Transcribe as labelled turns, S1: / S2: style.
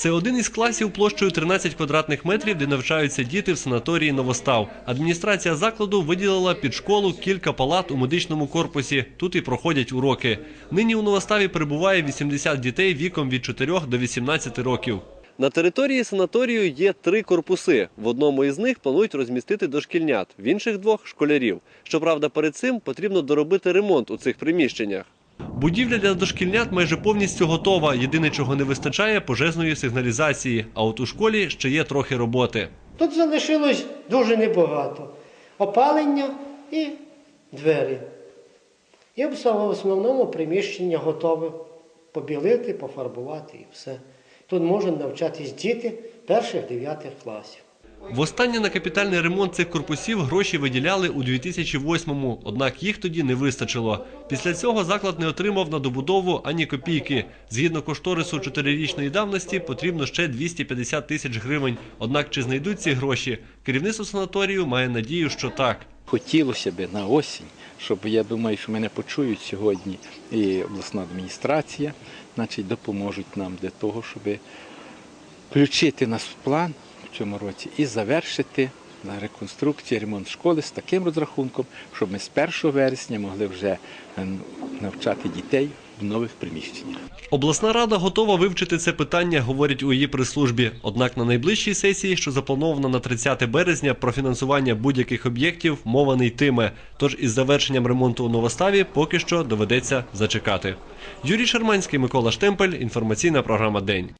S1: Це один із класів площею 13 квадратних метрів, де навчаються діти в санаторії Новостав. Адміністрація закладу виділила під школу кілька палат у медичному корпусі. Тут і проходять уроки. Нині у Новоставі перебуває 80 дітей віком від 4 до 18 років. На території санаторію є три корпуси. В одному із них планують розмістити дошкільнят, в інших двох школярів. Щоправда, перед цим потрібно доробити ремонт у цих приміщеннях. Будівля для дошкільнят майже повністю готова. Єдине, чого не вистачає, пожежної сигналізації. А от у школі ще є трохи роботи.
S2: Тут залишилось дуже небагато. Опалення і двері. І в основному приміщення готове побілити, пофарбувати і все. Тут можуть навчатись діти перших дев'ятих класів.
S1: Востаннє на капітальний ремонт цих корпусів гроші виділяли у 2008-му, однак їх тоді не вистачило. Після цього заклад не отримав на добудову ані копійки. Згідно кошторису чотирирічної давності потрібно ще 250 тисяч гривень. Однак чи знайдуть ці гроші? Керівництво санаторію має надію, що так.
S3: Хотілося б на осінь, щоб я думаю, що мене почують сьогодні і обласна адміністрація, значить, допоможуть нам для того, щоб включити нас в план цьому році і завершити на реконструкцію, ремонт школи з таким розрахунком, щоб ми з 1 вересня могли вже е, навчати дітей в нових приміщеннях.
S1: Обласна рада готова вивчити це питання, говорять у її прес-службі. Однак на найближчій сесії, що запланована на 30 березня, про фінансування будь-яких об'єктів мова не йтиме. Тож із завершенням ремонту у Новоставі поки що доведеться зачекати. Юрій Шарманський, Микола Штемпель. Інформаційна програма День.